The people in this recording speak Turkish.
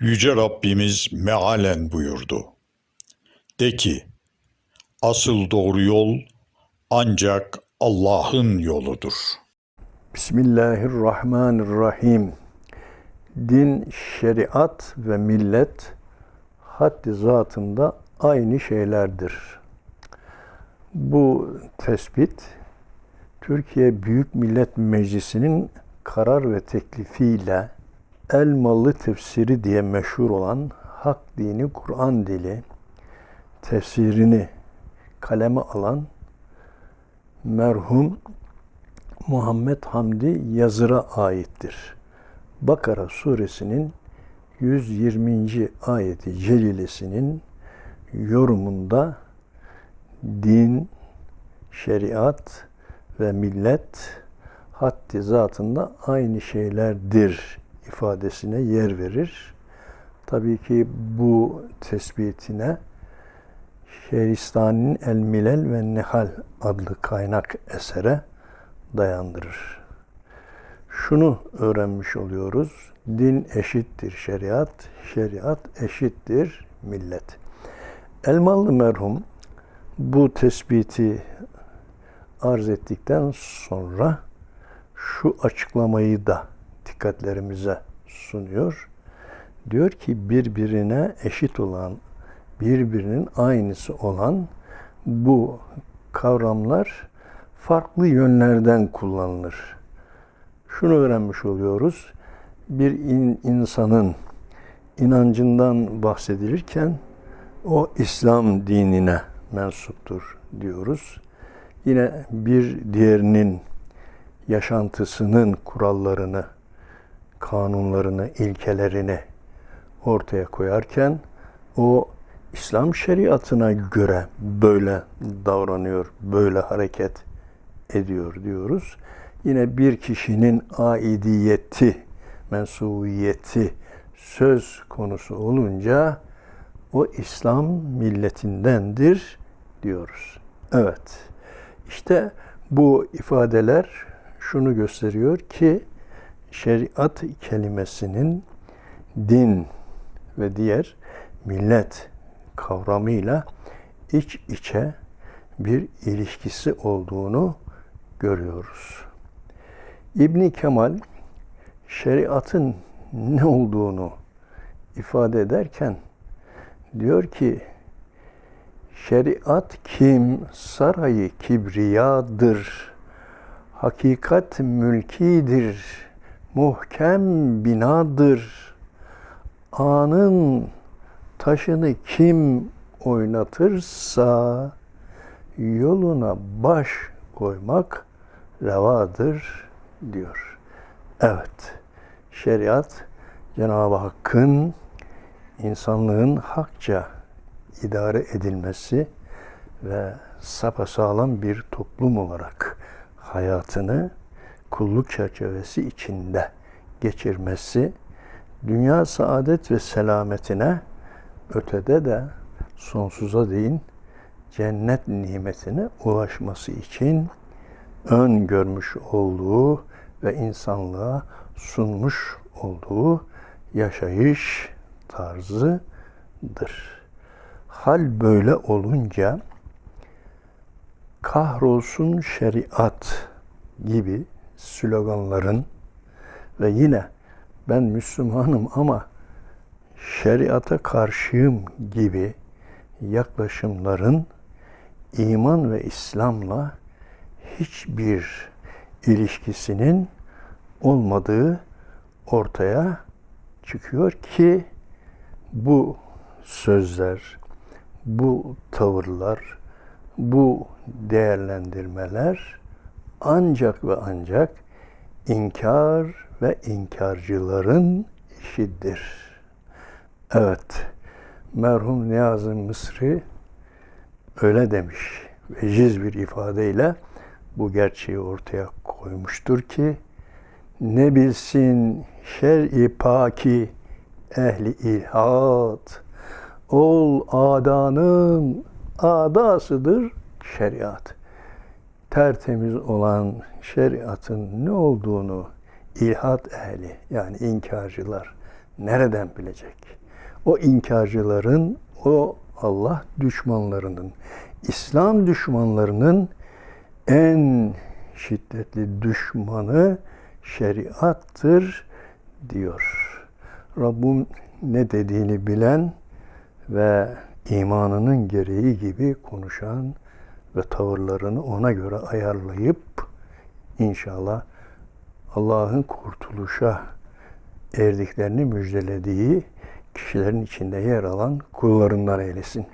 Yüce Rabbimiz mealen buyurdu. De ki, asıl doğru yol ancak Allah'ın yoludur. Bismillahirrahmanirrahim. Din, şeriat ve millet haddi zatında aynı şeylerdir. Bu tespit Türkiye Büyük Millet Meclisi'nin karar ve teklifiyle Elmalı tefsiri diye meşhur olan Hak Dini Kur'an dili tefsirini kaleme alan merhum Muhammed Hamdi Yazır'a aittir. Bakara suresinin 120. ayeti celilesinin yorumunda din, şeriat ve millet haddi zatında aynı şeylerdir ifadesine yer verir. Tabii ki bu tespitine Şehristani'nin El Milel ve Nihal adlı kaynak esere dayandırır. Şunu öğrenmiş oluyoruz. Din eşittir şeriat, şeriat eşittir millet. Elmalı merhum bu tespiti arz ettikten sonra şu açıklamayı da dikkatlerimize sunuyor. Diyor ki birbirine eşit olan, birbirinin aynısı olan bu kavramlar farklı yönlerden kullanılır. Şunu öğrenmiş oluyoruz. Bir in, insanın inancından bahsedilirken o İslam dinine mensuptur diyoruz. Yine bir diğerinin yaşantısının kurallarını, kanunlarını, ilkelerini ortaya koyarken o İslam şeriatına göre böyle davranıyor, böyle hareket ediyor diyoruz. Yine bir kişinin aidiyeti, mensubiyeti söz konusu olunca o İslam milletindendir diyoruz. Evet. İşte bu ifadeler şunu gösteriyor ki şeriat kelimesinin din ve diğer millet kavramıyla iç içe bir ilişkisi olduğunu görüyoruz. İbni Kemal şeriatın ne olduğunu ifade ederken diyor ki şeriat kim? Sarayı kibriyadır. Hakikat mülkidir muhkem binadır anın taşını kim oynatırsa yoluna baş koymak revadır diyor. Evet, şeriat Cenab-ı Hakk'ın insanlığın hakça idare edilmesi ve sapasağlam bir toplum olarak hayatını kulluk çerçevesi içinde geçirmesi, dünya saadet ve selametine ötede de sonsuza değin cennet nimetine ulaşması için ön görmüş olduğu ve insanlığa sunmuş olduğu yaşayış tarzıdır. Hal böyle olunca kahrolsun şeriat gibi sloganların ve yine ben Müslümanım ama şeriata karşıyım gibi yaklaşımların iman ve İslam'la hiçbir ilişkisinin olmadığı ortaya çıkıyor ki bu sözler, bu tavırlar, bu değerlendirmeler ancak ve ancak inkar ve inkarcıların işidir. Evet, merhum Niyazi Mısri öyle demiş. Veciz bir ifadeyle bu gerçeği ortaya koymuştur ki ne bilsin şer-i paki ehli ilhat ol adanın adasıdır şeriat. Tertemiz olan şeriatın ne olduğunu ilhat ehli yani inkarcılar nereden bilecek? O inkarcıların, o Allah düşmanlarının, İslam düşmanlarının en şiddetli düşmanı şeriattır diyor. Rabbim ne dediğini bilen ve imanının gereği gibi konuşan ve tavırlarını ona göre ayarlayıp inşallah Allah'ın kurtuluşa erdiklerini müjdelediği kişilerin içinde yer alan kullarından eylesin.